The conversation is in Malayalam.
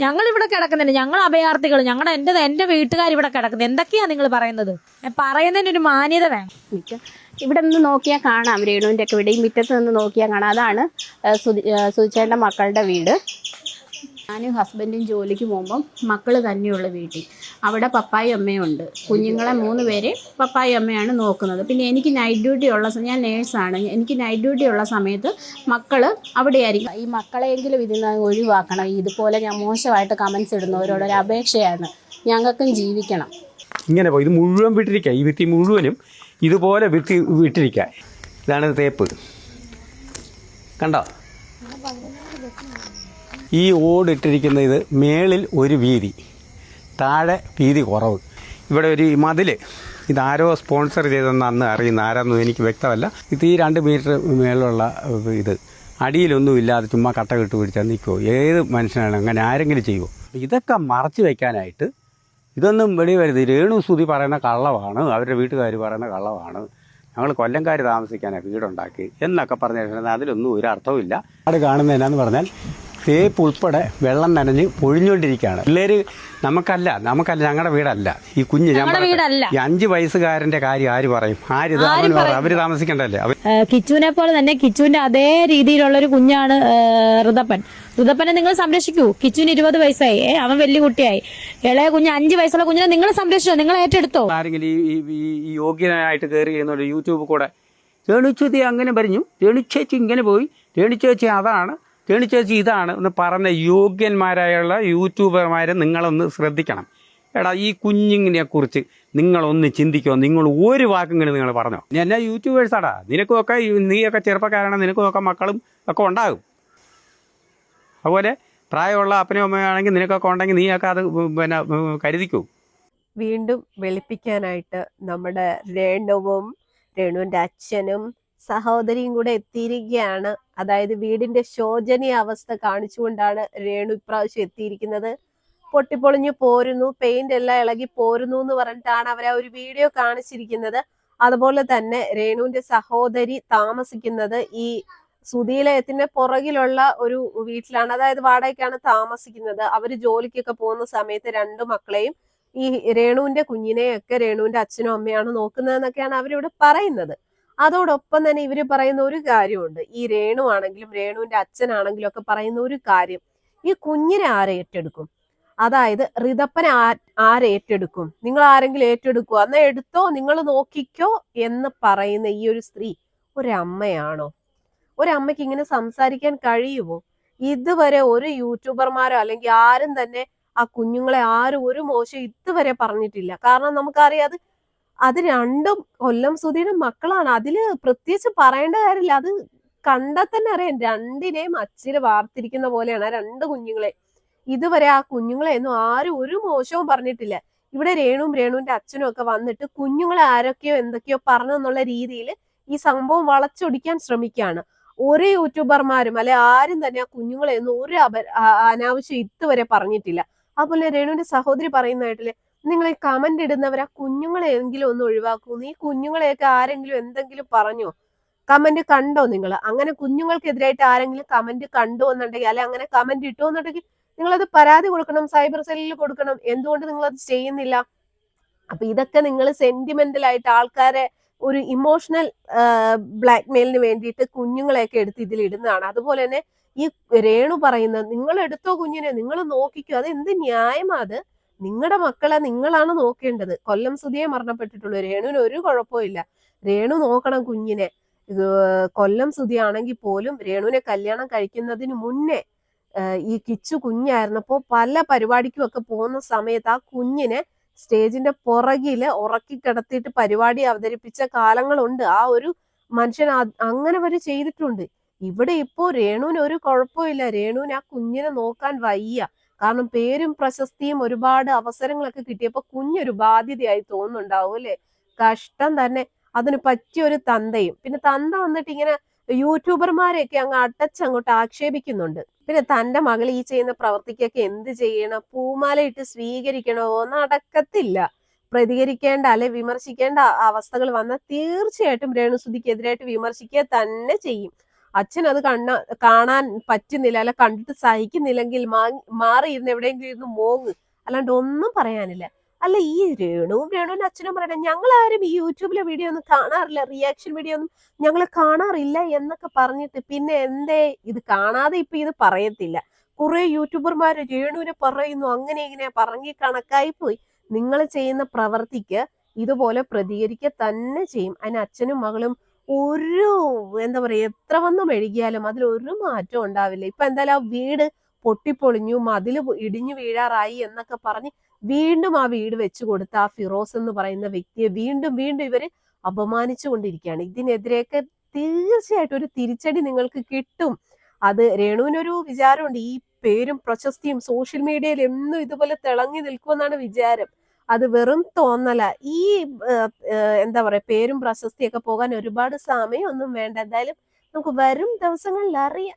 ഞങ്ങൾ ഇവിടെ കിടക്കുന്നുണ്ട്. ഞങ്ങൾ അഭയാർത്ഥികൾ ഞങ്ങളുടെ എന്റെ എന്റെ വീട്ടുകാർ ഇവിടെ കിടക്കുന്നത് എന്തൊക്കെയാ നിങ്ങൾ പറയുന്നത്? പറയുന്നതിന് ഒരു മാന്യത വേണം. ഇവിടെ നിന്ന് നോക്കിയാൽ കാണാം. രേണുവിന്റെ ഒക്കെ വീട് ഈ മുറ്റത്ത് നിന്ന് നോക്കിയാൽ കാണാം. അതാണ് സുധി മക്കളുടെ വീട്. ഞാനും ഹസ്ബൻഡും ജോലിക്ക് പോകുമ്പം മക്കൾ തന്നെയുള്ള വീട്ടിൽ. അവിടെ പപ്പായും അമ്മയും ഉണ്ട് കുഞ്ഞുങ്ങളെ മൂന്ന് പേരെ പപ്പായും അമ്മയാണ് നോക്കുന്നത്. പിന്നെ എനിക്ക് നൈറ്റ് ഡ്യൂട്ടി ഉള്ള ഞാൻ നേഴ്സാണ് എനിക്ക് നൈറ്റ് ഡ്യൂട്ടി ഉള്ള സമയത്ത് മക്കൾ അവിടെയായിരിക്കും. ഈ മക്കളെങ്കിലും ഇതിൽ നിന്ന് ഒഴിവാക്കണം. ഇതുപോലെ ഞാൻ മോശമായിട്ട് കമൻസ് ഇടുന്നവരോടൊരു അപേക്ഷയാണ്. ഞങ്ങൾക്കും ജീവിക്കണം. ഇങ്ങനെ പോയി. ഇത് മുഴുവൻ വിട്ടിരിക്കുക. ഈ വിത്തി മുഴുവനും ഇതുപോലെ വിത്തി വിട്ടിരിക്കുക. ഇതാണ് തേപ്പ് കണ്ടോ? ഈ ഓടിട്ടിരിക്കുന്ന ഇത് മേളിൽ ഒരു വീതി. താഴെ വീതി കുറവ്. ഇവിടെ ഒരു മതിൽ ഇതാരോ സ്പോൺസർ ചെയ്തെന്ന് അന്ന് അറിയുന്ന ആരാന്നും എനിക്ക് വ്യക്തമല്ല. ഇത് ഈ രണ്ട് മീറ്റർ മേളിലുള്ള ഇത്. അടിയിലൊന്നും ഇല്ലാതെ ചുമ്മാ കട്ട കെട്ട് പിടിച്ചാൽ നിൽക്കുമോ ഏത് മനുഷ്യനാണ് അങ്ങനെ ആരെങ്കിലും ചെയ്യുമോ ഇതൊക്കെ മറച്ചു വയ്ക്കാനായിട്ട് ഇതൊന്നും വെളി വരുത്. രേണു സുതി പറയുന്ന കള്ളമാണ് അവരുടെ വീട്ടുകാർ പറയുന്ന കള്ളമാണ് ഞങ്ങൾ കൊല്ലംകാർ താമസിക്കാനാണ് വീടുണ്ടാക്കി എന്നൊക്കെ പറഞ്ഞു അതിലൊന്നും ഒരു അർത്ഥവുമില്ല. അവിടെ കാണുന്നതിനാന്ന് പറഞ്ഞാൽ തേപ്പ് ഉൾപ്പെടെ വെള്ളം നനഞ്ഞ് പൊഴിഞ്ഞുകൊണ്ടിരിക്കുകയാണ് പിള്ളേര് നമുക്കല്ല നമുക്കല്ല ഞങ്ങളുടെ വീടല്ല. ഈ കുഞ്ഞ് ഞാൻ. ഈ അഞ്ച് വയസ്സുകാരന്റെ കാര്യം ആര് പറയും? ആര്? അവർ താമസിക്കണ്ടല്ലേ? കിച്ചുവിനെ പോലെ തന്നെ കിച്ചുവിന്റെ അതേ രീതിയിലുള്ള ഒരു കുഞ്ഞാണ് ഋതപ്പൻ. ഋതപ്പനെ നിങ്ങൾ സംരക്ഷിക്കൂ. കിച്ചുവിന് ഇരുപത് വയസ്സായി. അവൻ വലിയ കുട്ടിയായി. ഇളയ കുഞ്ഞ് അഞ്ച് വയസ്സുള്ള കുഞ്ഞിനെ നിങ്ങൾ സംരക്ഷിച്ചോ? നിങ്ങൾ ഏറ്റെടുത്തോ? ആരെങ്കിലും ഈ യോഗ്യനായിട്ട് കയറി യൂട്യൂബ് കൂടെ രേണുച്ചേച്ചി അങ്ങനെ പറഞ്ഞു രേണുച്ചേച്ചി ഇങ്ങനെ പോയി. രേണുച്ചേച്ചി അതാണ് രേണുച്ചേച്ചി ഇതാണ് ഒന്ന് പറഞ്ഞ യോഗ്യന്മാരായുള്ള യൂട്യൂബർമാരെ നിങ്ങളൊന്ന് ശ്രദ്ധിക്കണം. എടാ ഈ കുഞ്ഞിങ്ങിനെ കുറിച്ച് നിങ്ങളൊന്ന് ചിന്തിക്കോ. നിങ്ങൾ ഒരു വാക്കെങ്കിലും നിങ്ങൾ പറഞ്ഞോ. എന്നാ യൂട്യൂബേഴ്സാടാ നിനക്കുമൊക്കെ നീയൊക്കെ ചെറുപ്പക്കാരാണ്. നിനക്കുമൊക്കെ മക്കളും ഒക്കെ ഉണ്ടാകും. അതുപോലെ പ്രായമുള്ള അപ്പനും അമ്മയാണെങ്കിൽ നിനക്കൊക്കെ ഉണ്ടെങ്കിൽ നീയൊക്കെ അത് പിന്നെ കരുതിക്കൂ. വീണ്ടും വെളുപ്പിക്കാനായിട്ട് നമ്മുടെ രേണുവും രേണുവിന്റെ അച്ഛനും സഹോദരിയും കൂടെ എത്തിയിരിക്കുകയാണ്. അതായത് വീടിന്റെ ശോചനീയ അവസ്ഥ കാണിച്ചുകൊണ്ടാണ് രേണു ഇപ്രാവശ്യം എത്തിയിരിക്കുന്നത്. പൊട്ടിപ്പൊളിഞ്ഞു പോരുന്നു. പെയിന്റ് എല്ലാം ഇളകി പോരുന്നു എന്ന് പറഞ്ഞിട്ടാണ് അവർ ആ ഒരു വീഡിയോ കാണിച്ചിരിക്കുന്നത്. അതുപോലെ തന്നെ രേണുവിന്റെ സഹോദരി താമസിക്കുന്നത് ഈ സുധീലയത്തിന്റെ പുറകിലുള്ള ഒരു വീട്ടിലാണ് അതായത് വാടകയ്ക്കാണ് താമസിക്കുന്നത്. അവർ ജോലിക്കൊക്കെ പോകുന്ന സമയത്ത് രണ്ടു മക്കളെയും ഈ രേണുവിന്റെ കുഞ്ഞിനെയൊക്കെ രേണുവിന്റെ അച്ഛനും അമ്മയാണ് നോക്കുന്നതെന്നൊക്കെയാണ് അവരിവിടെ പറയുന്നത്. അതോടൊപ്പം തന്നെ ഇവർ പറയുന്ന ഒരു കാര്യമുണ്ട്. ഈ രേണു ആണെങ്കിലും രേണുവിന്റെ അച്ഛനാണെങ്കിലും ഒക്കെ പറയുന്ന ഒരു കാര്യം. ഈ കുഞ്ഞിനെ ആരെ ഏറ്റെടുക്കും? അതായത് ഋതപ്പൻ ആ- ആരെ ഏറ്റെടുക്കും? നിങ്ങൾ ആരെങ്കിലും ഏറ്റെടുക്കുക എന്നാ എടുത്തോ നിങ്ങൾ നോക്കിക്കോ എന്ന് പറയുന്ന ഈ ഒരു സ്ത്രീ ഒരമ്മയാണോ? ഒരമ്മയ്ക്ക് ഇങ്ങനെ സംസാരിക്കാൻ കഴിയുമോ ഇതുവരെ ഒരു യൂട്യൂബർമാരോ അല്ലെങ്കിൽ ആരും തന്നെ ആ കുഞ്ഞുങ്ങളെ ആരും ഒരു മോശം ഇതുവരെ പറഞ്ഞിട്ടില്ല. കാരണം നമുക്കറിയാം അത് അത് രണ്ടും കൊല്ലം സുധീടെ മക്കളാണ്. അതിൽ പ്രത്യേകിച്ച് പറയേണ്ട കാര്യമില്ല. അത് കണ്ടാൽ തന്നെ അറിയാം. രണ്ടിനെയും അച്ചിൽ വാർത്തിരിക്കുന്ന പോലെയാണ് ആ രണ്ട് കുഞ്ഞുങ്ങളെ. ഇതുവരെ ആ കുഞ്ഞുങ്ങളെ ഒന്നും ആരും ഒരു മോശവും പറഞ്ഞിട്ടില്ല. ഇവിടെ രേണുവും രേണുവിന്റെ അച്ഛനും ഒക്കെ വന്നിട്ട് കുഞ്ഞുങ്ങളെ ആരൊക്കെയോ എന്തൊക്കെയോ പറഞ്ഞു എന്നുള്ള രീതിയിൽ ഈ സംഭവം വളച്ചൊടിക്കാൻ ശ്രമിക്കുകയാണ്. ഒരു യൂട്യൂബർമാരും അല്ലെ ആരും തന്നെ ആ കുഞ്ഞുങ്ങളെ ഒന്നും ഒരു അപ അനാവശ്യം ഇതുവരെ പറഞ്ഞിട്ടില്ല. അതുപോലെ രേണുവിന്റെ സഹോദരി പറയുന്നതായിട്ടില്ലേ നിങ്ങൾ ഈ കമന്റ് ഇടുന്നവരാ ആ കുഞ്ഞുങ്ങളെ എങ്കിലും ഒന്ന് ഒഴിവാക്കൂ. നീ കുഞ്ഞുങ്ങളെയൊക്കെ ആരെങ്കിലും എന്തെങ്കിലും പറഞ്ഞോ കമന്റ് കണ്ടോ നിങ്ങൾ അങ്ങനെ കുഞ്ഞുങ്ങൾക്കെതിരായിട്ട് ആരെങ്കിലും കമന്റ് കണ്ടോ എന്നുണ്ടെങ്കിൽ അല്ലെ അങ്ങനെ കമന്റ് ഇട്ടോ എന്നുണ്ടെങ്കിൽ നിങ്ങളത് പരാതി കൊടുക്കണം സൈബർ സെല്ലിൽ കൊടുക്കണം. എന്തുകൊണ്ട് നിങ്ങൾ അത് ചെയ്യുന്നില്ല? അപ്പൊ ഇതൊക്കെ നിങ്ങൾ സെന്റിമെന്റൽ ആയിട്ട് ആൾക്കാരെ ഒരു ഇമോഷണൽ ബ്ലാക്ക്മെയിലിന് വേണ്ടിയിട്ട് കുഞ്ഞുങ്ങളെയൊക്കെ എടുത്ത് ഇതിൽ ഇടുന്നതാണ്. അതുപോലെ തന്നെ ഈ രേണു പറയുന്നത് നിങ്ങൾ എടുത്തോ കുഞ്ഞിനെ? നിങ്ങൾ നോക്കിക്കോ. അത് എന്ത് ന്യായമാ അത്? നിങ്ങളുടെ മക്കളെ നിങ്ങളാണ് നോക്കേണ്ടത്. കൊല്ലം സുധിയെ മരണപ്പെട്ടിട്ടുള്ളൂ. രേണുവിന് ഒരു കുഴപ്പമില്ല രേണു നോക്കണം കുഞ്ഞിനെ. കൊല്ലം സുധി ആണെങ്കിൽ പോലും രേണുവിനെ കല്യാണം കഴിക്കുന്നതിന് മുന്നേ ഈ കിച്ചു കുഞ്ഞായിരുന്നപ്പോ പല പരിപാടിക്കും ഒക്കെ പോകുന്ന സമയത്ത് ആ കുഞ്ഞിനെ സ്റ്റേജിന്റെ പുറകിൽ ഉറക്കി കിടത്തിയിട്ട് പരിപാടി അവതരിപ്പിച്ച കാലങ്ങളുണ്ട്. ആ ഒരു മനുഷ്യൻ അങ്ങനെ വരെ ചെയ്തിട്ടുണ്ട്. ഇവിടെ ഇപ്പോ രേണുവിന് ഒരു കുഴപ്പമില്ല രേണുവിന് ആ കുഞ്ഞിനെ നോക്കാൻ വയ്യ. കാരണം പേരും പ്രശസ്തിയും ഒരുപാട് അവസരങ്ങളൊക്കെ കിട്ടിയപ്പോ കുഞ്ഞൊരു ബാധ്യതയായി തോന്നുന്നുണ്ടാവും അല്ലെ? കഷ്ടം തന്നെ. അതിന് പറ്റിയ ഒരു തന്തയും. പിന്നെ തന്ത വന്നിട്ട് ഇങ്ങനെ യൂട്യൂബർമാരെയൊക്കെ അങ്ങ് അടച്ചങ്ങോട്ട് ആക്ഷേപിക്കുന്നുണ്ട്. പിന്നെ തന്റെ മകൾ ഈ ചെയ്യുന്ന പ്രവർത്തിക്കൊക്കെ എന്ത് ചെയ്യണം? പൂമാലയിട്ട് സ്വീകരിക്കണോ? നടക്കത്തില്ല പ്രതികരിക്കേണ്ട അല്ലെ വിമർശിക്കേണ്ട അവസ്ഥകൾ വന്നാൽ തീർച്ചയായിട്ടും രേണുസുതിക്കെതിരായിട്ട് വിമർശിക്കുക തന്നെ ചെയ്യും. അച്ഛൻ അത് കണ്ണ കാണാൻ പറ്റുന്നില്ല അല്ല കണ്ടിട്ട് സഹിക്കുന്നില്ലെങ്കിൽ മാറിയിരുന്ന എവിടെയെങ്കിലും ഇരുന്ന് മോങ്ങ്. അല്ലാണ്ട് ഒന്നും പറയാനില്ല. അല്ല ഈ രേണുവും രേണുവിന്റെ അച്ഛനും പറയണം ഞങ്ങൾ ആരും ഈ യൂട്യൂബിലെ വീഡിയോ ഒന്നും കാണാറില്ല റിയാക്ഷൻ വീഡിയോ ഒന്നും ഞങ്ങൾ കാണാറില്ല എന്നൊക്കെ പറഞ്ഞിട്ട് പിന്നെ എന്തേ? ഇത് കാണാതെ ഇപ്പൊ ഇത് പറയത്തില്ല. കുറെ യൂട്യൂബർമാര് രേണുവിനെ പറയുന്നു അങ്ങനെ ഇങ്ങനെ പറഞ്ഞ് കണക്കായി പോയി. നിങ്ങൾ ചെയ്യുന്ന പ്രവർത്തിക്ക് ഇതുപോലെ പ്രതികരിക്കുക തന്നെ ചെയ്യും. അതിന് അച്ഛനും മകളും ഒരു എന്താ പറയാ എത്ര വന്ന് മെഴുകിയാലും അതിൽ ഒരു മാറ്റം ഉണ്ടാവില്ല. ഇപ്പൊ എന്തായാലും ആ വീട് പൊട്ടിപ്പൊളിഞ്ഞു മതിൽ ഇടിഞ്ഞു വീഴാറായി എന്നൊക്കെ പറഞ്ഞ് വീണ്ടും ആ വീട് വെച്ചു കൊടുത്ത ആ ഫിറോസ് എന്ന് പറയുന്ന വ്യക്തിയെ വീണ്ടും വീണ്ടും ഇവർ അപമാനിച്ചു കൊണ്ടിരിക്കുകയാണ്. ഇതിനെതിരെയൊക്കെ തീർച്ചയായിട്ടും ഒരു തിരിച്ചടി നിങ്ങൾക്ക് കിട്ടും. അത് രേണുവിനൊരു വിചാരമുണ്ട്. ഈ പേരും പ്രശസ്തിയും സോഷ്യൽ മീഡിയയിൽ എന്നും ഇതുപോലെ തിളങ്ങി നിൽക്കുമെന്നാണ് വിചാരം. അത് വെറും തോന്നല. ഈ എന്താ പറയാ പേരും പ്രശസ്തിയൊക്കെ പോകാൻ ഒരുപാട് സമയം ഒന്നും വേണ്ട. എന്തായാലും നമുക്ക് വരും ദിവസങ്ങളിൽ അറിയാം.